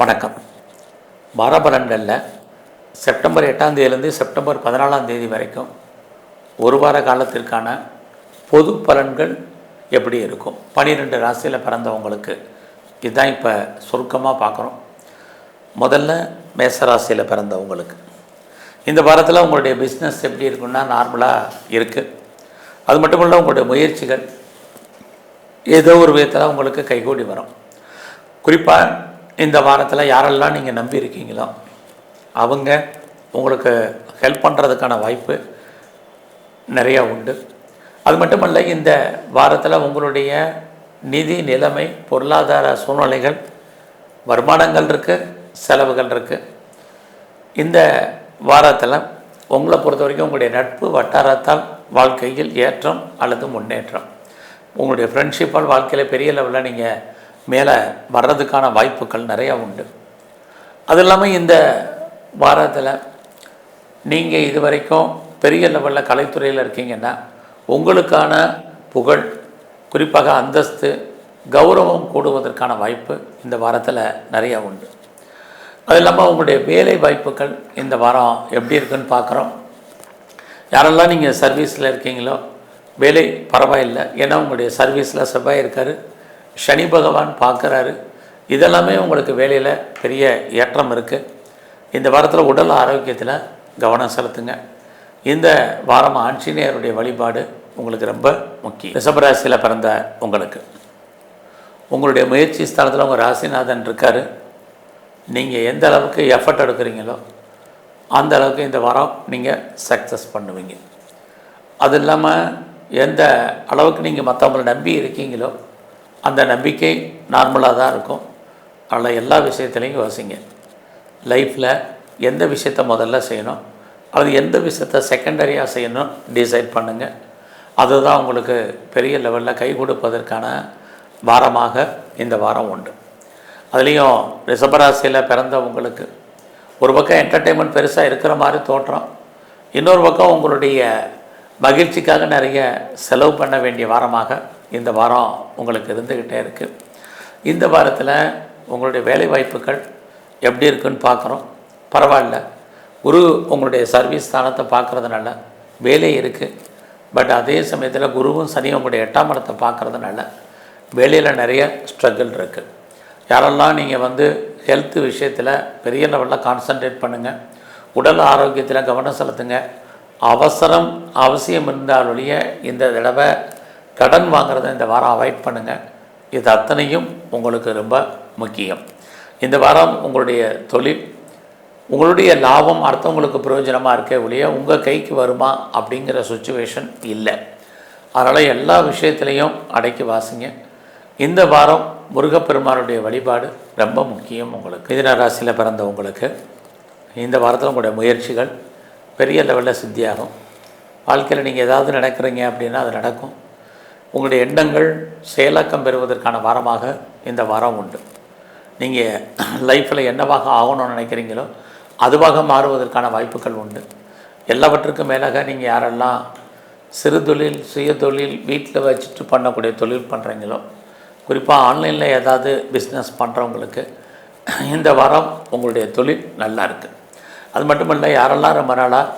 வணக்கம். வாரபலன்களில் செப்டம்பர் எட்டாம் தேதியிலேருந்து செப்டம்பர் பதினாலாம் தேதி வரைக்கும் ஒரு வார காலத்திற்கான பொது பலன்கள் எப்படி இருக்கும்? பன்னிரெண்டு ராசியில் பிறந்தவங்களுக்கு இதுதான் இப்போ சுருக்கமாக பார்க்குறோம். முதல்ல மேசராசியில் பிறந்தவங்களுக்கு. இந்த வாரத்தில் உங்களுடைய பிஸ்னஸ் எப்படி இருக்குன்னா நார்மலாக இருக்குது அது மட்டும் இல்லை உங்களுடைய முயற்சிகள் ஏதோ ஒரு விதத்தில் உங்களுக்கு கைகூடி வரும். குறிப்பாக இந்த வாரத்தில் யாரெல்லாம் நீங்கள் நம்பி இருக்கீங்களோ அவங்க உங்களுக்கு ஹெல்ப் பண்ணுறதுக்கான வாய்ப்பு நிறையா உண்டு. அது மட்டுமல்ல இந்த வாரத்தில் உங்களுடைய நிதி நிலைமை பொருளாதார சூழ்நிலைகள் வருமானங்கள் இருக்குது செலவுகள் இருக்குது இந்த வாரத்தில் உங்களை பொறுத்த வரைக்கும் உங்களுடைய நட்பு வட்டாரத்தால் வாழ்க்கையில் ஏற்றம் அல்லது முன்னேற்றம். உங்களுடைய ஃப்ரெண்ட்ஷிப்பால் வாழ்க்கையில் பெரிய லெவலில் நீங்கள் மேலே வர்றதுக்கான வாய்ப்புகள் நிறையா உண்டு. அது இல்லாமல் இந்த வாரத்தில் நீங்கள் இது வரைக்கும் பெரிய லெவலில் கலைத்துறையில் இருக்கீங்கன்னா உங்களுக்கான புகழ் குறிப்பாக அந்தஸ்து கௌரவம் கூடுவதற்கான வாய்ப்பு இந்த வாரத்தில் நிறையா உண்டு. அது இல்லாமல் உங்களுடைய வேலை வாய்ப்புகள் இந்த வாரம் எப்படி இருக்குன்னு பார்க்குறோம். யாரெல்லாம் நீங்கள் சர்வீஸில் இருக்கீங்களோ வேலை பரவாயில்லை ஏன்னா உங்களுடைய சர்வீஸில் செவ்வாய் இருக்கார் சனி பகவான் பார்க்குறாரு. இதெல்லாமே உங்களுக்கு வேலையில் பெரிய ஏற்றம் இருக்குது இந்த வாரத்தில் உடல் ஆரோக்கியத்தில் கவனம் செலுத்துங்க. இந்த வாரம் ஆஞ்சநேயருடைய வழிபாடு உங்களுக்கு ரொம்ப முக்கியம். ரிஷபராசியில் பிறந்த உங்களுக்கு. உங்களுடைய முயற்சி ஸ்தலத்தில் உங்கள் ராசிநாதன் இருக்கார். நீங்கள் எந்த அளவுக்கு எஃபர்ட் எடுக்கிறீங்களோ அந்த அளவுக்கு இந்த வாரம் நீங்கள் சக்ஸஸ் பண்ணுவீங்க. அது இல்லாமல் எந்த அளவுக்கு நீங்கள் மற்றவங்களை நம்பி இருக்கீங்களோ அந்த நம்பிக்கை நார்மலாக தான் இருக்கும். அதில் எல்லா விஷயத்துலையும் யோசிங்க. லைஃப்பில் எந்த விஷயத்த முதல்ல செய்யணும்? அது எந்த விஷயத்த செகண்டரியாக செய்யணும்? டிசைட் பண்ணுங்கள் அதுதான் உங்களுக்கு பெரிய லெவலில் கை கொடுப்பதற்கான வாரமாக இந்த வாரம் உண்டு. அதுலேயும் ரிஷபராசியில் பிறந்தவங்களுக்கு ஒரு பக்கம் என்டர்டெயின்மெண்ட் பெருசாக இருக்கிற மாதிரி தோற்றம். இன்னொரு பக்கம் உங்களுடைய மகிழ்ச்சிக்காக நிறைய செலவு பண்ண வேண்டிய வாரமாக இந்த வாரம் உங்களுக்கு இருந்துக்கிட்டே இருக்குது இந்த வாரத்தில் உங்களுடைய வேலைவாய்ப்புகள் எப்படி இருக்குன்னு பார்க்குறோம். பரவாயில்ல. குரு உங்களுடைய சர்வீஸ் ஸ்தானத்தை பார்க்குறதுனால வேலை இருக்குது பட் அதே சமயத்தில் குருவும் சனியும் உங்களுடைய எட்டாம் இடத்தை பார்க்குறதுனால வேலையில் நிறைய ஸ்ட்ரகிள் இருக்குது யாரெல்லாம் நீங்கள் வந்து ஹெல்த் விஷயத்தில் பெரிய லெவலில் கான்சன்ட்ரேட் பண்ணுங்கள் உடல் ஆரோக்கியத்தில் கவனம் செலுத்துங்க. அவசரம் அவசியம் இருந்தாலொழிய இந்த தடவை கடன் வாங்குறதை இந்த வாரம் அவாய்ட் பண்ணுங்கள் இது அத்தனையும் உங்களுக்கு ரொம்ப முக்கியம். இந்த வாரம் உங்களுடைய தொழில் உங்களுடைய லாபம் அடுத்தவங்களுக்கு பிரயோஜனமாக இருக்கே ஒழிய உங்கள் கைக்கு வருமா அப்படிங்கிற சுச்சுவேஷன் இல்லை. அதனால் எல்லா விஷயத்துலேயும் அடக்கி வாசிங்க. இந்த வாரம் முருகப்பெருமானுடைய வழிபாடு ரொம்ப முக்கியம் உங்களுக்கு. மிதுன ராசியில் பிறந்த உங்களுக்கு இந்த வாரத்தில் உங்களுடைய முயற்சிகள் பெரிய லெவலில் சித்தியாகும். வாழ்க்கையில் நீங்கள் ஏதாவது நினைக்கிறீங்க அப்படின்னா அது நடக்கும். உங்களுடைய எண்ணங்கள் செயலாக்கம் பெறுவதற்கான வாரமாக இந்த வாரம் உண்டு. நீங்கள் லைஃப்பில் என்னவாக ஆகணும்னு நினைக்கிறீங்களோ அதுவாக மாறுவதற்கான வாய்ப்புகள் உண்டு. எல்லாவற்றுக்கும் மேலாக நீங்கள் யாரெல்லாம் சிறு தொழில் சுய தொழில் வீட்டில் வச்சுட்டு பண்ணக்கூடிய தொழில் பண்ணுறீங்களோ குறிப்பாக ஆன்லைனில் ஏதாவது பிஸ்னஸ் பண்ணுறவங்களுக்கு இந்த வாரம் உங்களுடைய தொழில் நல்லா இருக்குது அது மட்டும் இல்லை யாரெல்லாம் ரொம்ப நாளாக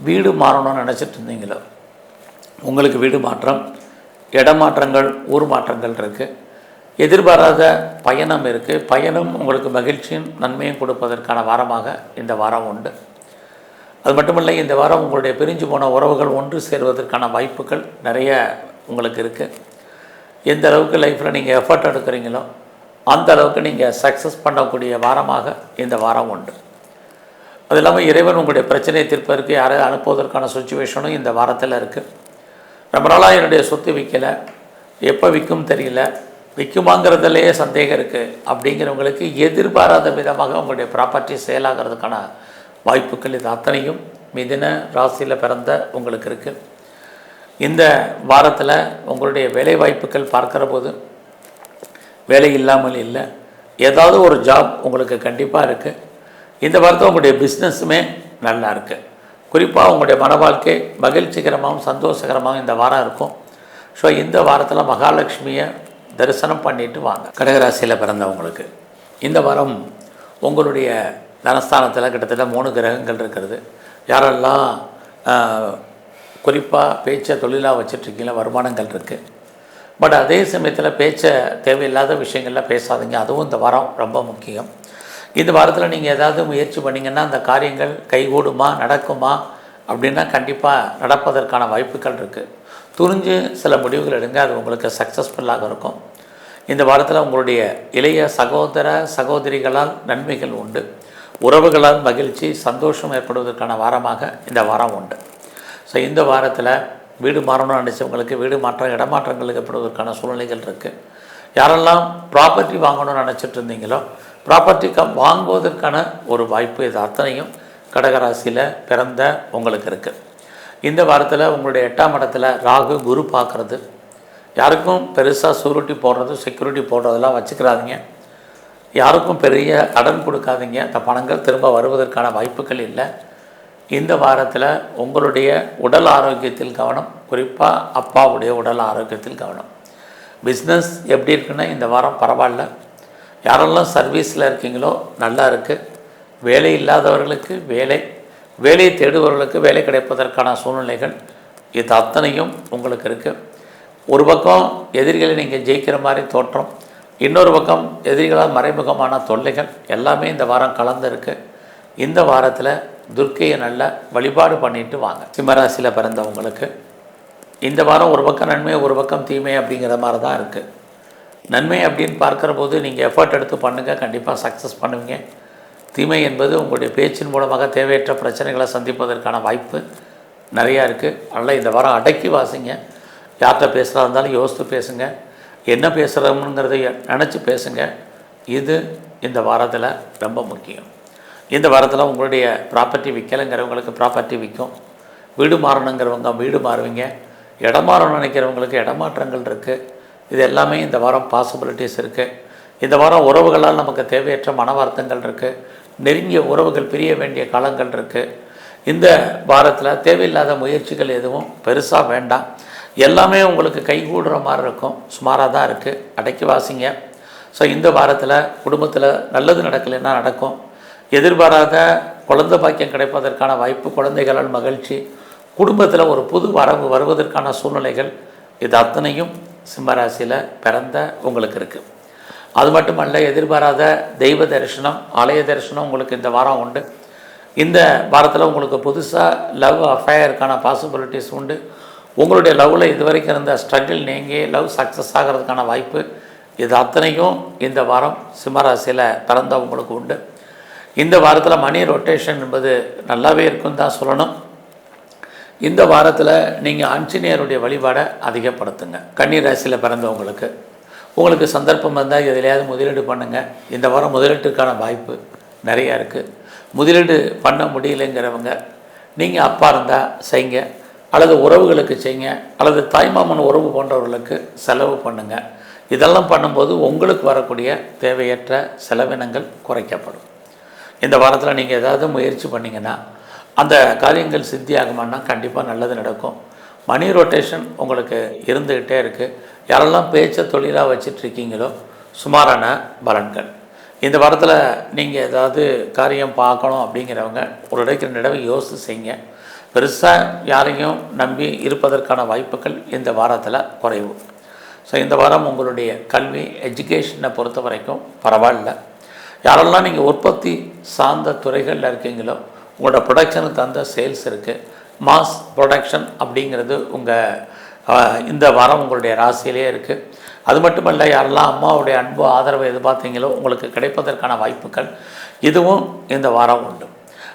வீடு மாறணும்னு நினச்சிட்டு இருந்தீங்களோ உங்களுக்கு வீடு மாற்றம் இடமாற்றங்கள் ஊர் மாற்றங்கள் இருக்குது எதிர்பாராத பயணம் இருக்குது பயணம் உங்களுக்கு மகிழ்ச்சியும் நன்மையும் கொடுப்பதற்கான வாரமாக இந்த வாரம் உண்டு. அது மட்டுமில்லை இந்த வாரம் உங்களுடைய பிரிஞ்சு போன உறவுகள் ஒன்று சேர்வதற்கான வாய்ப்புகள் நிறைய உங்களுக்கு இருக்குது எந்த அளவுக்கு லைஃப்பில் நீங்கள் எஃபர்ட் எடுக்கிறீங்களோ அந்த அளவுக்கு நீங்கள் சக்ஸஸ் பண்ணக்கூடிய வாரமாக இந்த வாரம் உண்டு. அது இல்லாமல் இறைவன் உங்களுடைய பிரச்சனையை தீர்ப்பதற்கு யாரையும் அனுப்புவதற்கான சுச்சுவேஷனும் இந்த வாரத்தில் இருக்குது ரொம்ப நாளாக என்னுடைய சொத்து விற்கலை எப்போ விற்கும் தெரியல. விற்குமாங்கிறதுலையே சந்தேகம் இருக்குது அப்படிங்கிறவங்களுக்கு எதிர்பாராத விதமாக உங்களுடைய ப்ராப்பர்ட்டி செயலாகிறதுக்கான வாய்ப்புகள் இது அத்தனையும் மிதின ராசியில் பிறந்த உங்களுக்கு இருக்குது இந்த வாரத்தில் உங்களுடைய வேலை வாய்ப்புகள் பார்க்குற போது வேலை இல்லாமல் இல்லை. ஏதாவது ஒரு ஜாப் உங்களுக்கு கண்டிப்பாக இருக்குது இந்த வாரத்தில் உங்களுடைய பிஸ்னஸுமே நல்லா இருக்குது குறிப்பாக உங்களுடைய மன வாழ்க்கை மகிழ்ச்சிகரமாகவும் சந்தோஷகரமாகவும் இந்த வாரம் இருக்கும். ஸோ இந்த வாரத்தில் மகாலட்சுமியை தரிசனம் பண்ணிட்டு வாங்க. கடகராசியில் பிறந்தவங்களுக்கு. இந்த வாரம் உங்களுடைய தனஸ்தானத்தில் கிட்டத்தட்ட மூணு கிரகங்கள் இருக்கிறது. யாரெல்லாம் குறிப்பாக பேச்சை தொழிலாக வச்சிட்ருக்கீங்களா வருமானங்கள் இருக்குது பட் அதே சமயத்தில் பேச்சை தேவையில்லாத விஷயங்களில் பேசாதீங்க. அதுவும் இந்த வாரம் ரொம்ப முக்கியம். இந்த வாரத்தில் நீங்கள் ஏதாவது முயற்சி பண்ணிங்கன்னா அந்த காரியங்கள் கைகூடுமா நடக்குமா அப்படின்னா கண்டிப்பாக நடப்பதற்கான வாய்ப்புகள் இருக்குது துணிஞ்சு சில முடிவுகள் எடுங்க அது உங்களுக்கு சக்ஸஸ்ஃபுல்லாக இருக்கும். இந்த வாரத்தில் உங்களுடைய இளைய சகோதர சகோதரிகளால் நன்மைகள் உண்டு. உறவுகளால் மகிழ்ச்சி சந்தோஷம் ஏற்படுவதற்கான வாரமாக இந்த வாரம் உண்டு. ஸோ இந்த வாரத்தில் வீடு மாறணும்னு நினச்சவங்களுக்கு வீடு மாற்றம் இடமாற்றங்கள் ஏற்படுவதற்கான சூழ்நிலைகள் இருக்குது யாரெல்லாம் ப்ராப்பர்ட்டி வாங்கணும்னு நினச்சிட்டு இருந்தீங்களோ ப்ராப்பர்ட்டி கம் வாங்குவதற்கான ஒரு வாய்ப்பு இது அத்தனையும் கடகராசியில் பிறந்த உங்களுக்கு இருக்குது இந்த வாரத்தில் உங்களுடைய எட்டாம் இடத்துல ராகு குரு பார்க்குறது யாருக்கும் பெருசாக சூரிட்டி போடுறது செக்யூரிட்டி போடுறதெல்லாம் வச்சுக்கிறாதீங்க. யாருக்கும் பெரிய கடன் கொடுக்காதீங்க. அந்த பணங்கள் திரும்ப வருவதற்கான வாய்ப்புகள் இல்லை. இந்த வாரத்தில் உங்களுடைய உடல் ஆரோக்கியத்தில் கவனம் குறிப்பாக அப்பாவுடைய உடல் ஆரோக்கியத்தில் கவனம். பிஸ்னஸ் எப்படி இருக்குன்னா இந்த வாரம் பரவாயில்ல. யாரெல்லாம் சர்வீஸில் இருக்கீங்களோ நல்லா இருக்குது வேலை இல்லாதவர்களுக்கு வேலை வேலையை தேடுபவர்களுக்கு வேலை கிடைப்பதற்கான சூழ்நிலைகள் இது அத்தனையும் உங்களுக்கு இருக்குது ஒரு பக்கம் எதிரிகளை நீங்கள் ஜெயிக்கிற மாதிரி தோற்றம் இன்னொரு பக்கம் எதிரிகளால் மறைமுகமான தொல்லைகள் எல்லாமே இந்த வாரம் கலந்துருக்கு இந்த வாரத்தில் துர்க்கையை நல்ல வழிபாடு பண்ணிட்டு வாங்க. சிம்மராசியில் பிறந்தவங்களுக்கு இந்த வாரம் ஒரு பக்கம் நன்மை ஒரு பக்கம் தீமை அப்படிங்கிற மாதிரி தான் இருக்குது நன்மை அப்படின்னு பார்க்குற போது நீங்கள் எஃபர்ட் எடுத்து பண்ணுங்கள் கண்டிப்பாக சக்ஸஸ் பண்ணுவீங்க. தீமை என்பது உங்களுடைய பேச்சின் மூலமாக தேவையற்ற பிரச்சனைகளை சந்திப்பதற்கான வாய்ப்பு நிறையா இருக்குது அதனால் இந்த வாரம் அடக்கி வாசிங்க. யார்கிட்ட பேசுகிறா இருந்தாலும் யோசித்து பேசுங்க. என்ன பேசுகிறோம்ங்கிறத நினச்சி பேசுங்க. இது இந்த வாரத்தில் ரொம்ப முக்கியம். இந்த வாரத்தில் உங்களுடைய ப்ராப்பர்ட்டி விற்கலைங்கிறவங்களுக்கு ப்ராப்பர்ட்டி விற்கும் வீடு மாறணுங்கிறவங்க வீடு மாறுவீங்க. இடம் மாறணும்னு நினைக்கிறவங்களுக்கு இடமாற்றங்கள் இருக்குது இது எல்லாமே இந்த வாரம் பாசிபிலிட்டிஸ் இருக்குது இந்த வாரம் உறவுகளால் நமக்கு தேவையற்ற மன வருத்தங்கள் இருக்குது நெருங்கிய உறவுகள் பிரிய வேண்டிய காலங்கள் இருக்குது இந்த வாரத்தில் தேவையில்லாத முயற்சிகள் எதுவும் பெருசாக வேண்டாம். எல்லாமே உங்களுக்கு கைகூடுற மாதிரி இருக்கும். சுமாராக தான் இருக்குது அடக்கி வாசிங்க. ஸோ இந்த வாரத்தில் குடும்பத்தில் நல்லது நடக்கலைன்னா நடக்கும். எதிர்பாராத குழந்தை பாக்கியம் கிடைப்பதற்கான வாய்ப்பு குழந்தைகளால் மகிழ்ச்சி குடும்பத்தில் ஒரு புது வரவு வருவதற்கான சூழ்நிலைகள் இது அத்தனையும் சிம்மராசியில் பிறந்த உங்களுக்கு இருக்குது அது மட்டுமல்ல எதிர்பாராத தெய்வ தரிசனம் ஆலய தரிசனம் உங்களுக்கு இந்த வாரம் உண்டு. இந்த வாரத்தில் உங்களுக்கு புதுசாக லவ் அஃபேருக்கான பாசிபிலிட்டிஸ் உண்டு. உங்களுடைய லவ்வில் இது வரைக்கும் இருந்த ஸ்ட்ரகிள் நீங்கி லவ் சக்ஸஸ் ஆகிறதுக்கான வாய்ப்பு இது அத்தனையும் இந்த வாரம் சிம்மராசியில் பிறந்தவங்களுக்கு உண்டு. இந்த வாரத்தில் மணி ரொட்டேஷன் என்பது நல்லாவே இருக்குன்னு தான் சொல்லணும். இந்த வாரத்தில் நீங்கள் ஆஞ்சநேயருடைய வழிபாடை அதிகப்படுத்துங்க. கன்னி ராசியில் பிறந்தவங்களுக்கு. உங்களுக்கு சந்தர்ப்பம் வந்தால் எதிலையாவது முதலீடு பண்ணுங்கள் இந்த வாரம் முதலீட்டுக்கான வாய்ப்பு நிறையா இருக்குது முதலீடு பண்ண முடியலைங்கிறவங்க நீங்கள் அப்பா இருந்தால் செய்யுங்க அல்லது உறவுகளுக்கு செய்யுங்க அல்லது தாய்மாமன் உறவு போன்றவர்களுக்கு செலவு பண்ணுங்கள் இதெல்லாம் பண்ணும்போது உங்களுக்கு வரக்கூடிய தேவையற்ற செலவினங்கள் குறைக்கப்படும். இந்த வாரத்தில் நீங்கள் ஏதாவது முயற்சி பண்ணிங்கன்னா அந்த காரியங்கள் சித்தியாகுமானா கண்டிப்பாக நல்லது நடக்கும். மணி ரொட்டேஷன் உங்களுக்கு இருந்துக்கிட்டே இருக்குது யாரெல்லாம் பேச்சை தொழிலாக வச்சிட்ருக்கீங்களோ சுமாரான பலன்கள். இந்த வாரத்தில் நீங்கள் ஏதாவது காரியம் பார்க்கணும் அப்படிங்கிறவங்க ஒரு இடைக்கிற நடவை யோசித்து செய்யுங்க. பெருசாக யாரையும் நம்பி இருப்பதற்கான வாய்ப்புகள் இந்த வாரத்தில் குறைவு. ஸோ இந்த வாரம் உங்களுடைய கல்வி எஜுகேஷனை பொறுத்த வரைக்கும் பரவாயில்ல. யாரெல்லாம் நீங்கள் உற்பத்தி சார்ந்த துறைகளில் இருக்கீங்களோ உங்களோட ப்ரொடக்ஷனுக்கு தகுந்த சேல்ஸ் இருக்குது மாஸ் ப்ரொடக்ஷன் அப்படிங்கிறது உங்கள் இந்த வாரம் உங்களுடைய ராசியிலே இருக்குது அது மட்டுமல்ல யாரெல்லாம் அம்மாவுடைய அன்பு ஆதரவை எதிர்பார்த்தீங்களோ உங்களுக்கு கிடைப்பதற்கான வாய்ப்புகள் இதுவும் இந்த வாரம் உண்டு.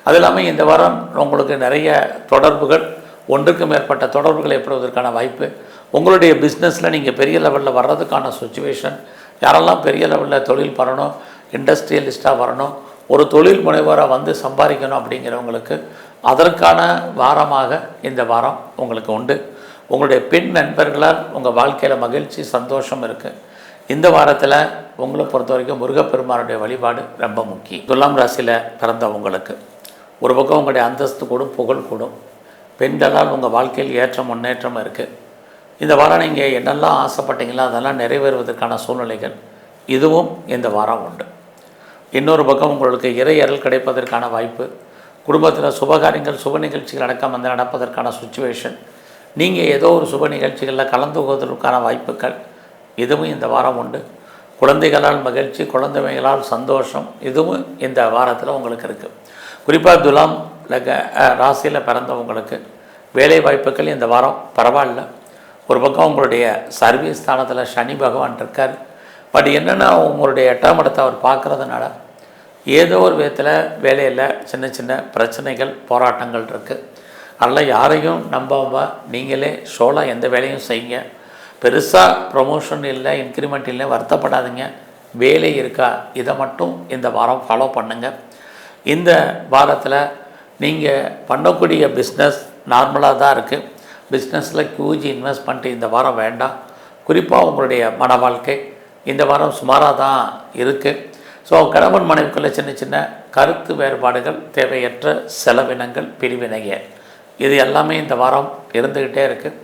அது இல்லாமல் இந்த வாரம் உங்களுக்கு நிறைய தொடர்புகள் ஒன்றுக்கு மேற்பட்ட தொடர்புகள் ஏற்படுவதற்கான வாய்ப்பு. உங்களுடைய பிஸ்னஸில் நீங்கள் பெரிய லெவலில் வர்றதுக்கான சுச்சுவேஷன் யாரெல்லாம் பெரிய லெவலில் தொழில் பண்ணணும் இண்டஸ்ட்ரியலிஸ்ட்டாக வரணும் ஒரு தொழில் முனைவராக வந்து சம்பாதிக்கணும் அப்படிங்கிறவங்களுக்கு அதற்கான வாரமாக இந்த வாரம் உங்களுக்கு உண்டு. உங்களுடைய பெண் நண்பர்களால் உங்கள் வாழ்க்கையில் மகிழ்ச்சி சந்தோஷம் இருக்குது இந்த வாரத்தில் உங்களை பொறுத்த வரைக்கும் முருகப்பெருமானுடைய வழிபாடு ரொம்ப முக்கியம். துலாம் ராசியில் பிறந்தவங்களுக்கு ஒரு பக்கம் உங்களுடைய அந்தஸ்து கூடும் புகழ் கூடும். பெண்களால் உங்கள் வாழ்க்கையில் ஏற்றம் முன்னேற்றம் இருக்குது இந்த வாரம் நீங்கள் என்னெல்லாம் ஆசைப்பட்டீங்களோ அதெல்லாம் நிறைவேறுவதற்கான சூழ்நிலைகள் இதுவும் இந்த வாரம் உண்டு. இன்னொரு பக்கம் உங்களுக்கு இறையறல் கிடைப்பதற்கான வாய்ப்பு குடும்பத்தில் சுபகாரியங்கள் சுப நிகழ்ச்சிகள் அடக்கம் வந்து நடப்பதற்கான சுச்சுவேஷன் நீங்கள் ஏதோ ஒரு சுப நிகழ்ச்சிகளில் கலந்து கொள்வதற்கான வாய்ப்புகள் இதுவும் இந்த வாரம் உண்டு. குழந்தைகளால் மகிழ்ச்சி குழந்தைகளால் சந்தோஷம் இதுவும் இந்த வாரத்தில் உங்களுக்கு இருக்குது குறிப்பாக துலாம் லக ராசியில் பிறந்தவங்களுக்கு வேலை வாய்ப்புகள் இந்த வாரம் பரவாயில்ல. ஒரு பக்கம் உங்களுடைய சர்வீஸ் ஸ்தானத்தில் சனி பகவான் இருக்கார். பட் என்னென்னா உங்களுடைய எட்டாம் இடத்தை அவர் பார்க்குறதுனால ஏதோ ஒரு விதத்தில் வேலையில் சின்ன சின்ன பிரச்சனைகள் போராட்டங்கள் இருக்குது அதெல்லாம் யாரையும் நம்பாம நீங்களே ஷோலாக எந்த வேலையும் செய்யுங்க. பெருசாக ப்ரொமோஷன் இல்லை இன்க்ரிமெண்ட் இல்லை வருத்தப்படாதீங்க. வேலை இருக்கா? இதை மட்டும் இந்த வாரம் ஃபாலோ பண்ணுங்கள் இந்த வாரத்தில் நீங்கள் பண்ணக்கூடிய பிஸ்னஸ் நார்மலாக தான் இருக்குது பிஸ்னஸில் ஹியூஜ் இன்வெஸ்ட்மெண்ட் இந்த வாரம் வேண்டாம். குறிப்பாக உங்களுடைய மன வாழ்க்கை. இந்த வாரம் சுமாராக தான் இருக்குது ஸோ கணவன் மனைவிக்குள்ளே சின்ன சின்ன கருத்து வேறுபாடுகள் தேவையற்ற செலவினங்கள் பிரிவினைய இது எல்லாமே இந்த வாரம் இருந்துக்கிட்டே இருக்குது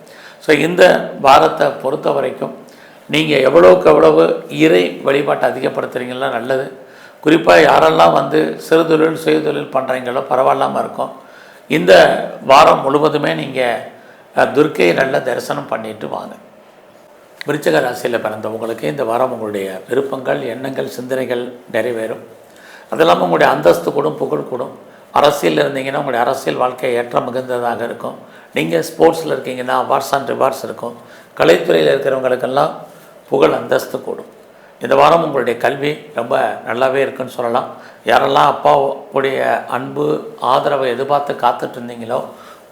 ஸோ இந்த வாரத்தை பொறுத்த வரைக்கும் நீங்கள் எவ்வளோக்கு எவ்வளவு இறை வழிபாட்டை அதிகப்படுத்துகிறீங்களா நல்லது. குறிப்பாக யாரெல்லாம் வந்து சிறு தொழில் சுய தொழில் பண்ணுறீங்களோ பரவாயில்லாமல் இருக்கும். இந்த வாரம் முழுவதுமே நீங்கள் துர்க்கையை நல்ல தரிசனம் பண்ணிட்டு வாங்க. விருச்சக ராசியில் பிறந்தவங்களுக்கு இந்த வாரம் உங்களுடைய விருப்பங்கள் எண்ணங்கள் சிந்தனைகள் நிறைவேறும். அது இல்லாமல் உங்களுடைய அந்தஸ்து கூடும் புகழ் கூடும். அரசியல் இருந்தீங்கன்னா உங்களுடைய அரசியல் வாழ்க்கை ஏற்ற மிகுந்ததாக இருக்கும். நீங்கள் ஸ்போர்ட்ஸில் இருக்கீங்கன்னா அவார்ட்ஸ் அண்ட் ரிவார்ட்ஸ் இருக்கும். கலைத்துறையில் இருக்கிறவங்களுக்கெல்லாம் புகழ் அந்தஸ்து கூடும். இந்த வாரம் உங்களுடைய கல்வி ரொம்ப நல்லாவே இருக்குன்னு சொல்லலாம். யாரெல்லாம் அப்பாவுடைய அன்பு ஆதரவை எதிர்பார்த்து காத்துட்டு இருந்தீங்களோ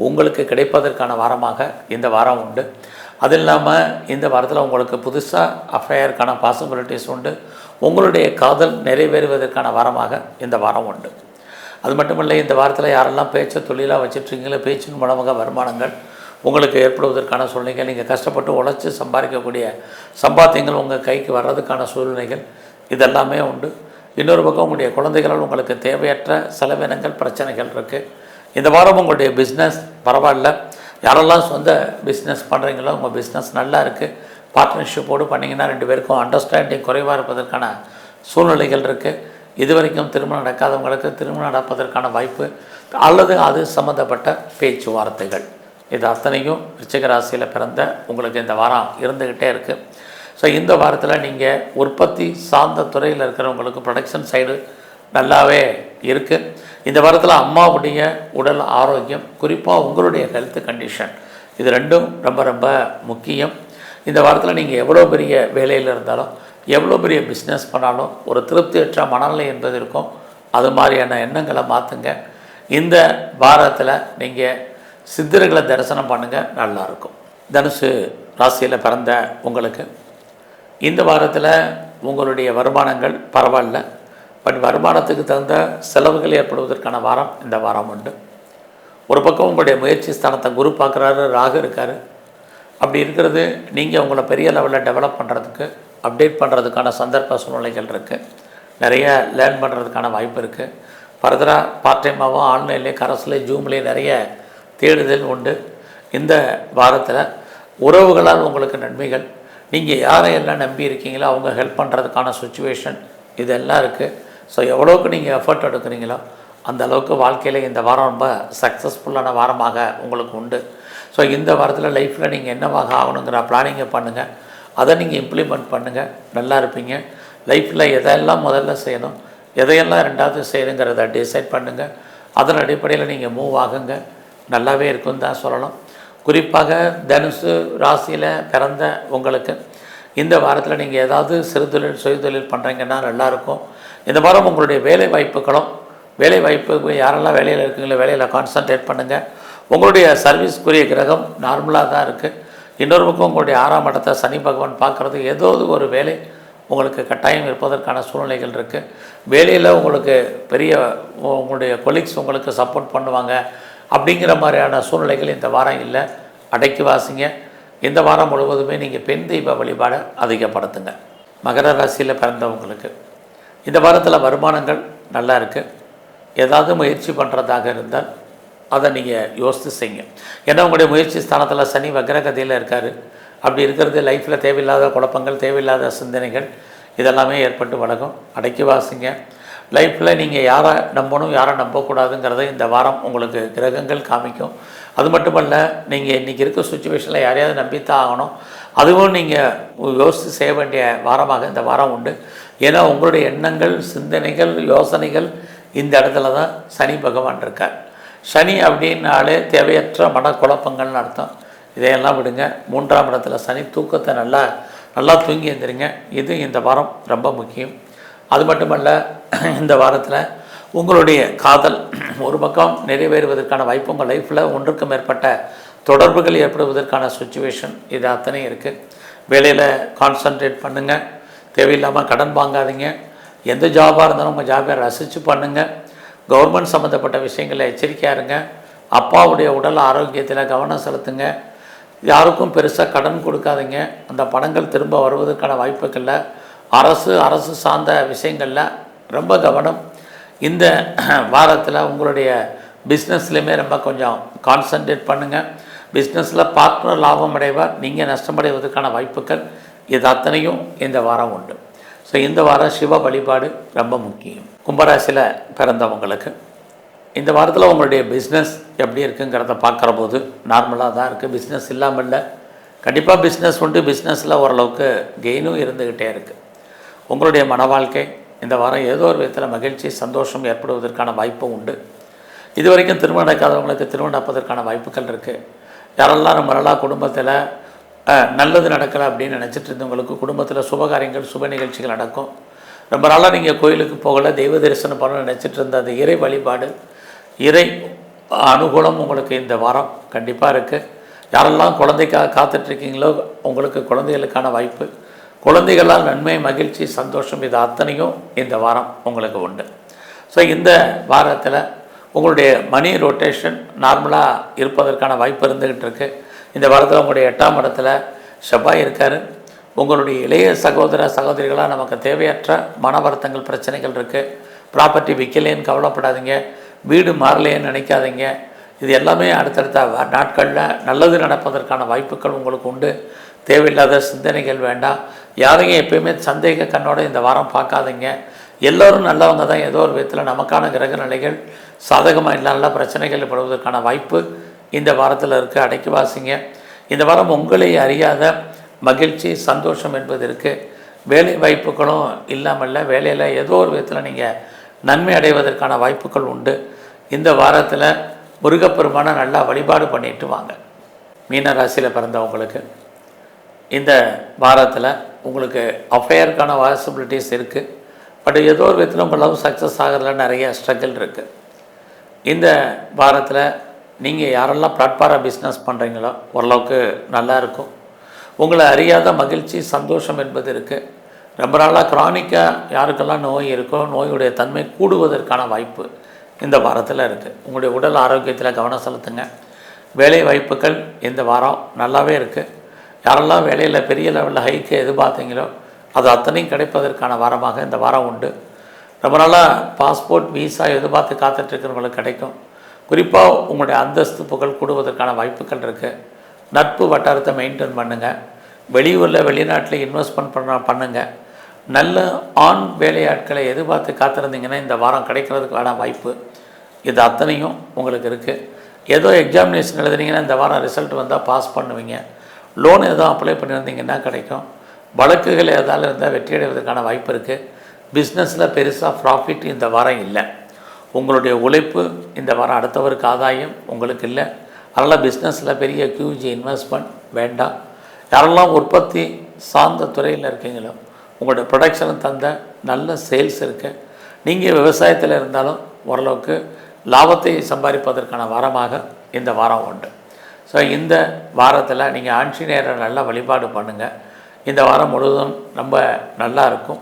உங்களுக்கு கிடைப்பதற்கான வாரமாக இந்த வாரம் உண்டு. அது இல்லாமல் இந்த வாரத்தில் உங்களுக்கு புதுசாக அஃபையருக்கான பாசிபிலிட்டிஸ் உண்டு. உங்களுடைய காதல் நிறைவேறுவதற்கான வாரமாக இந்த வாரம் உண்டு. அது மட்டும் இல்லை இந்த வாரத்தில் யாரெல்லாம் பேச்சை தொழிலாக வச்சுட்ருக்கீங்களோ பேச்சின் மூலமாக வருமானங்கள் உங்களுக்கு ஏற்படுவதற்கான சூழ்நிலைகள் நீங்கள் கஷ்டப்பட்டு உழைச்சி சம்பாதிக்கக்கூடிய சம்பாத்தியங்கள் உங்கள் கைக்கு வர்றதுக்கான சூழ்நிலைகள் இதெல்லாமே உண்டு. இன்னொரு பக்கம் உங்களுடைய குழந்தைகளால் உங்களுக்கு தேவையற்ற செலவினங்கள் பிரச்சனைகள் இருக்குது இந்த வாரம் உங்களுடைய பிஸ்னஸ் பரவாயில்ல. யாரெல்லாம் சொந்த பிஸ்னஸ் பண்ணுறீங்களோ உங்கள் பிஸ்னஸ் நல்லா இருக்குது பார்ட்னர்ஷிப்போடு பண்ணிங்கன்னா ரெண்டு பேருக்கும் அண்டர்ஸ்டாண்டிங் குறைவாக இருப்பதற்கான சூழ்நிலைகள் இருக்குது இது வரைக்கும் திருமணம் நடக்காதவங்களுக்கு திருமணம் நடப்பதற்கான வாய்ப்பு அல்லது அது சம்மந்தப்பட்ட பேச்சுவார்த்தைகள். இது அத்தனையும் விருச்சிக ராசியில் பிறந்த உங்களுக்கு இந்த வாரம் இருந்துக்கிட்டே இருக்குது ஸோ இந்த வாரத்தில் நீங்கள் உற்பத்தி சார்ந்த துறையில் இருக்கிறவங்களுக்கு ப்ரொடக்ஷன் சைடு நல்லாவே இருக்குது இந்த வாரத்தில் அம்மாவுடைய உடல் ஆரோக்கியம் குறிப்பாக உங்களுடைய ஹெல்த் கண்டிஷன் இது ரெண்டும் ரொம்ப ரொம்ப முக்கியம். இந்த வாரத்தில் நீங்கள் எவ்வளோ பெரிய வேலையில் இருந்தாலும் எவ்வளோ பெரிய பிஸ்னஸ் பண்ணாலும் ஒரு திருப்தியற்ற மனநிலை என்பது இருக்கும். அது மாதிரியான எண்ணங்களை மாற்றுங்க இந்த வாரத்தில் நீங்கள் சித்தர்களை தரிசனம் பண்ணுங்கள் நல்லாயிருக்கும் தனுசு ராசியில் பிறந்த உங்களுக்கு. இந்த வாரத்தில் உங்களுடைய வருமானங்கள் பரவாயில்ல. பட் வருமானத்துக்கு தகுந்த செலவுகள் ஏற்படுவதற்கான வாரம் இந்த வாரம் உண்டு. ஒரு பக்கம் உங்களுடைய முயற்சி ஸ்தானத்தை குரு பார்க்குறாரு ராகு இருக்கார். அப்படி இருக்கிறது நீங்கள் உங்களை பெரிய லெவலில் டெவலப் பண்ணுறதுக்கு அப்டேட் பண்ணுறதுக்கான சந்தர்ப்ப சூழ்நிலைகள் இருக்குது நிறைய லேர்ன் பண்ணுறதுக்கான வாய்ப்பு இருக்குது ஃபர்தராக பார்ட் டைமாகவும் ஆன்லைன்லேயே கரஸ்லேயே ஜூம்லேயே நிறைய தேடுதல் உண்டு. இந்த வாரத்தில் உறவுகளால் உங்களுக்கு நன்மைகள். நீங்கள் யாரையெல்லாம் நம்பி இருக்கீங்களோ அவங்க ஹெல்ப் பண்ணுறதுக்கான சுச்சுவேஷன் இதெல்லாம் இருக்குது ஸோ எவ்வளோக்கு நீங்கள் எஃபர்ட் எடுக்கிறீங்களோ அந்த அளவுக்கு வாழ்க்கையில் இந்த வாரம் ரொம்ப சக்ஸஸ்ஃபுல்லான வாரமாக உங்களுக்கு உண்டு. ஸோ இந்த வாரத்தில் லைஃப்பில் நீங்கள் என்னவாக ஆகணுங்கிற பிளானிங்கை பண்ணுங்கள் அதை நீங்கள் இம்ப்ளிமெண்ட் பண்ணுங்கள் நல்லா இருப்பீங்க. லைஃப்பில் எதையெல்லாம் முதல்ல செய்யணும் எதையெல்லாம் ரெண்டாவது செய்யணுங்கிறத டிசைட் பண்ணுங்கள் அதன் அடிப்படையில் நீங்கள் மூவ் ஆகுங்க. நல்லாவே இருக்குன்னு தான் சொல்லலாம் குறிப்பாக தனுசு ராசியில் பிறந்த உங்களுக்கு இந்த வாரத்தில் நீங்கள் ஏதாவது சிறு தொழில் சுய தொழில் பண்ணுறீங்கன்னா நல்லாயிருக்கும் இந்த வாரம் உங்களுடைய வேலை வாய்ப்புகளும் வேலை வாய்ப்பு யாரெல்லாம் வேலையில் இருக்கீங்களோ வேலையில் கான்சன்ட்ரேட் பண்ணுங்கள் உங்களுடைய சர்வீஸ்க்குரிய கிரகம் நார்மலாக தான் இருக்குது இன்னொரு பக்கம் உங்களுடைய ஆறாம் இடத்தை சனி பகவான் பார்க்குறது ஏதோ ஒரு வேலை உங்களுக்கு கட்டாயம் இருப்பதற்கான சூழ்நிலைகள் இருக்குது வேலையில் உங்களுக்கு பெரிய உங்களுடைய கொலீக்ஸ் உங்களுக்கு சப்போர்ட் பண்ணுவாங்க. அப்படிங்கிற மாதிரியான சூழ்நிலைகள் இந்த வாரம் இல்லை. அடக்கி வாசிங்க. இந்த வாரம் முழுவதுமே நீங்கள் பெண் தெய்வ வழிபாடை அதிகப்படுத்துங்க. மகர ராசியில் பிறந்தவங்களுக்கு இந்த வாரத்தில் வருமானங்கள் நல்லா இருக்குது ஏதாவது முயற்சி பண்ணுறதாக இருந்தால் அதை நீங்கள் யோசித்து செய்யுங்க. ஏன்னா உங்களுடைய முயற்சி ஸ்தானத்தில் சனி வக்ரகதியில் இருக்கார். அப்படி இருக்கிறது லைஃப்பில் தேவையில்லாத குழப்பங்கள் தேவையில்லாத சிந்தனைகள் இதெல்லாமே ஏற்பட்டு வழங்கும். அடக்கி வாசிங்க. லைஃப்பில் நீங்கள் யாரை நம்பணும் யாரை நம்பக்கூடாதுங்கிறத இந்த வாரம் உங்களுக்கு கிரகங்கள் காமிக்கும். அது மட்டுமல்ல நீங்கள் இன்றைக்கி இருக்க சுச்சுவேஷனில் யாரையாவது நம்பித்தான் ஆகணும். அதுவும் நீங்கள் யோசித்து செய்ய வேண்டிய வாரமாக இந்த வாரம் உண்டு. ஏன்னா உங்களுடைய எண்ணங்கள் சிந்தனைகள் யோசனைகள் இந்த இடத்துல தான் சனி பகவான் இருக்கார். சனி அப்படின்னாலே தேவையற்ற மனக்குழப்பங்கள்னு அர்த்தம். இதையெல்லாம் விடுங்க. மூன்றாம் இடத்துல சனி தூக்கத்தை நல்லா நல்லா தூங்கி எழுந்திரிங்க இது இந்த வாரம் ரொம்ப முக்கியம். அது மட்டுமல்ல இந்த வாரத்தில் உங்களுடைய காதல் ஒரு பக்கம் நிறைவேறுவதற்கான வாய்ப்பு உங்கள் லைஃப்பில் ஒன்றுக்கு மேற்பட்ட தொடர்புகள் ஏற்படுவதற்கான சுச்சுவேஷன் இது அத்தனை இருக்குது வேலையில் கான்சன்ட்ரேட் பண்ணுங்கள் தேவையில்லாமல் கடன் வாங்காதீங்க. எந்த ஜாபாக இருந்தாலும் உங்கள் ஜாபை ரசித்து பண்ணுங்கள் கவர்மெண்ட் சம்மந்தப்பட்ட விஷயங்களில் எச்சரிக்கையாக இருங்க. அப்பாவுடைய உடல் ஆரோக்கியத்தில் கவனம் செலுத்துங்க. யாருக்கும் பெருசாக கடன் கொடுக்காதீங்க. அந்த பணங்கள் திரும்ப வருவதற்கான வாய்ப்புகளில் அரசு அரசு சார்ந்த விஷயங்களில் ரொம்ப கவனம். இந்த வாரத்தில் உங்களுடைய பிஸ்னஸ்லையுமே ரொம்ப கொஞ்சம் கான்சன்ட்ரேட் பண்ணுங்கள் பிஸ்னஸில் பார்ட்னர் லாபம் அடைவார் நீங்கள் நஷ்டமடைவதற்கான வாய்ப்புகள். இது அத்தனையும் இந்த வாரம் உண்டு. ஸோ இந்த வாரம் சிவ வழிபாடு ரொம்ப முக்கியம். கும்பராசியில் பிறந்தவங்களுக்கு இந்த வாரத்தில் உங்களுடைய பிஸ்னஸ் எப்படி இருக்குங்கிறத பார்க்குற போது நார்மலாக தான் இருக்குது பிஸ்னஸ் இல்லாமல் இல்லை கண்டிப்பாக பிஸ்னஸ் உண்டு. பிஸ்னஸில் ஓரளவுக்கு கெயினும் இருந்துக்கிட்டே இருக்குது உங்களுடைய மன வாழ்க்கை இந்த வாரம் ஏதோ ஒரு விதத்தில் மகிழ்ச்சி சந்தோஷம் ஏற்படுவதற்கான வாய்ப்பும் உண்டு. இது வரைக்கும் திருமணம் நடக்காதவங்களுக்கு திருமணம் நடப்பதற்கான வாய்ப்புகள் இருக்குது யாரெல்லாம் ரொம்ப நல்லா குடும்பத்தில் நல்லது நடக்கலை அப்படின்னு நினச்சிட்டு இருந்தவங்களுக்கு குடும்பத்தில் சுபகாரியங்கள் சுப நிகழ்ச்சிகள் நடக்கும். ரொம்ப நாளாக நீங்கள் கோயிலுக்கு போகலை தெய்வ தரிசனம் பண்ண நினச்சிட்டு இருந்த அந்த இறை வழிபாடு இறை அனுகூலம் உங்களுக்கு இந்த வாரம் கண்டிப்பாக இருக்குது யாரெல்லாம் குழந்தைக்காக காத்துட்ருக்கீங்களோ உங்களுக்கு குழந்தைகளுக்கான வாய்ப்பு. குழந்தைகளால் நன்மை மகிழ்ச்சி சந்தோஷம் இது அத்தனையும் இந்த வாரம் உங்களுக்கு உண்டு. ஸோ இந்த வாரத்தில் உங்களுடைய மணி ரொட்டேஷன் நார்மலாக இருப்பதற்கான வாய்ப்பு இருந்துக்கிட்டு இருக்குது இந்த வாரத்தில் உங்களுடைய எட்டாம் இடத்துல செவ்வாய் இருக்கார். உங்களுடைய இளைய சகோதர சகோதரிகளாக நமக்கு தேவையற்ற மன வருத்தங்கள் பிரச்சனைகள் இருக்குது ப்ராப்பர்ட்டி விற்கலேன்னு கவலைப்படாதீங்க. வீடு மாறலேன்னு நினைக்காதீங்க. இது எல்லாமே அடுத்தடுத்த வ- நாட்களில் நல்லது நடப்பதற்கான வாய்ப்புகள் உங்களுக்கு உண்டு. தேவையில்லாத சிந்தனைகள் வேண்டாம். யாரையும் எப்பயுமே சந்தேக கண்ணோட இந்த வாரம் பார்க்காதீங்க. எல்லோரும் நல்லவங்க தான். ஏதோ ஒரு விதத்தில் நமக்கான கிரக நிலைகள் சாதகமாக இல்லாத பிரச்சனைகள் படுவதற்கான வாய்ப்பு இந்த வாரத்தில் இருக்குது அடைக்கி வாசிங்க. இந்த வாரம் உங்களை அறியாத மகிழ்ச்சி சந்தோஷம் என்பது இருக்குது வேலை வாய்ப்புகளும் இல்லாமல்ல வேலையில் ஏதோ ஒரு விதத்தில் நீங்கள் நன்மை அடைவதற்கான வாய்ப்புகள் உண்டு. இந்த வாரத்தில் முருகப்பெருமானை நல்லா வழிபாடு பண்ணிட்டு வாங்க. மீன ராசியில் பிறந்தவங்களுக்கு. இந்த வாரத்தில் உங்களுக்கு அஃபேருக்கான பாசிபிலிட்டிஸ் இருக்குது பட் ஏதோ ஒரு விதத்தில் உங்கள் லவ் சக்ஸஸ் ஆகிறதுல நிறைய ஸ்ட்ரகிள் இருக்குது இந்த வாரத்தில் நீங்கள் யாரெல்லாம் பிளாட்ஃபாராக பிஸ்னஸ் பண்ணுறீங்களோ ஓரளவுக்கு நல்லா இருக்கும். உங்களை அறியாத மகிழ்ச்சி சந்தோஷம் என்பது இருக்குது ரொம்ப நாளாக க்ரானிக்காக யாருக்கெல்லாம் நோய் இருக்கோ நோயுடைய தன்மை கூடுவதற்கான வாய்ப்பு இந்த வாரத்தில் இருக்குது உங்களுடைய உடல் ஆரோக்கியத்தில் கவனம் செலுத்துங்க. வேலை வாய்ப்புகள் இந்த வாரம் நல்லாவே இருக்குது யாரெல்லாம் வேலையில் பெரிய லெவலில் ஹைக்கு எதிர்பார்த்தீங்களோ அது அத்தனையும் கிடைப்பதற்கான வாரமாக இந்த வாரம் உண்டு. ரொம்ப நாளாக பாஸ்போர்ட் விசா எதிர்பார்த்து காத்துட்ருக்கிறவங்களுக்கு கிடைக்கும். குறிப்பாக உங்களுடைய அந்தஸ்து புகழ் கூடுவதற்கான வாய்ப்புகள் இருக்குது நட்பு வட்டாரத்தை மெயின்டைன் பண்ணுங்கள் வெளியூரில் வெளிநாட்டில் இன்வெஸ்ட்மெண்ட் பண்ண பண்ணுங்கள் நல்ல ஆண் வேலையாட்களை எதிர்பார்த்து காத்திருந்தீங்கன்னா இந்த வாரம் கிடைக்கிறதுக்கான வாய்ப்பு. இது அத்தனையும் உங்களுக்கு இருக்குது ஏதோ எக்ஸாமினேஷன் எழுதுனீங்கன்னா இந்த வாரம் ரிசல்ட் வந்தால் பாஸ் பண்ணுவீங்க. லோன் எதுவும் அப்ளை பண்ணியிருந்தீங்கன்னா கிடைக்கும். வழக்குகள் ஏதாவது இருந்தால் வெற்றி அடைவதற்கான வாய்ப்பு இருக்குது பிஸ்னஸில் பெருசாக ப்ராஃபிட் இந்த வாரம் இல்லை. உங்களுடைய உழைப்பு இந்த வாரம் அடுத்தவருக்கு ஆதாயம் உங்களுக்கு இல்லை. அதனால் பிஸ்னஸில் பெரிய கியூஜி இன்வெஸ்ட்மெண்ட் வேண்டாம். யாரெல்லாம் உற்பத்தி சார்ந்த துறையில் இருக்கீங்களோ உங்களுடைய ப்ரொடக்ஷன் தந்த நல்ல சேல்ஸ் இருக்குது நீங்கள் விவசாயத்தில் இருந்தாலும் ஓரளவுக்கு லாபத்தை சம்பாதிப்பதற்கான வாரமாக இந்த வாரம் உண்டு. ஸோ இந்த வாரத்தில் நீங்கள் ஆஞ்சநேயரை நல்லா வழிபாடு பண்ணுங்கள் இந்த வாரம் முழுவதும் ரொம்ப நல்லா இருக்கும்.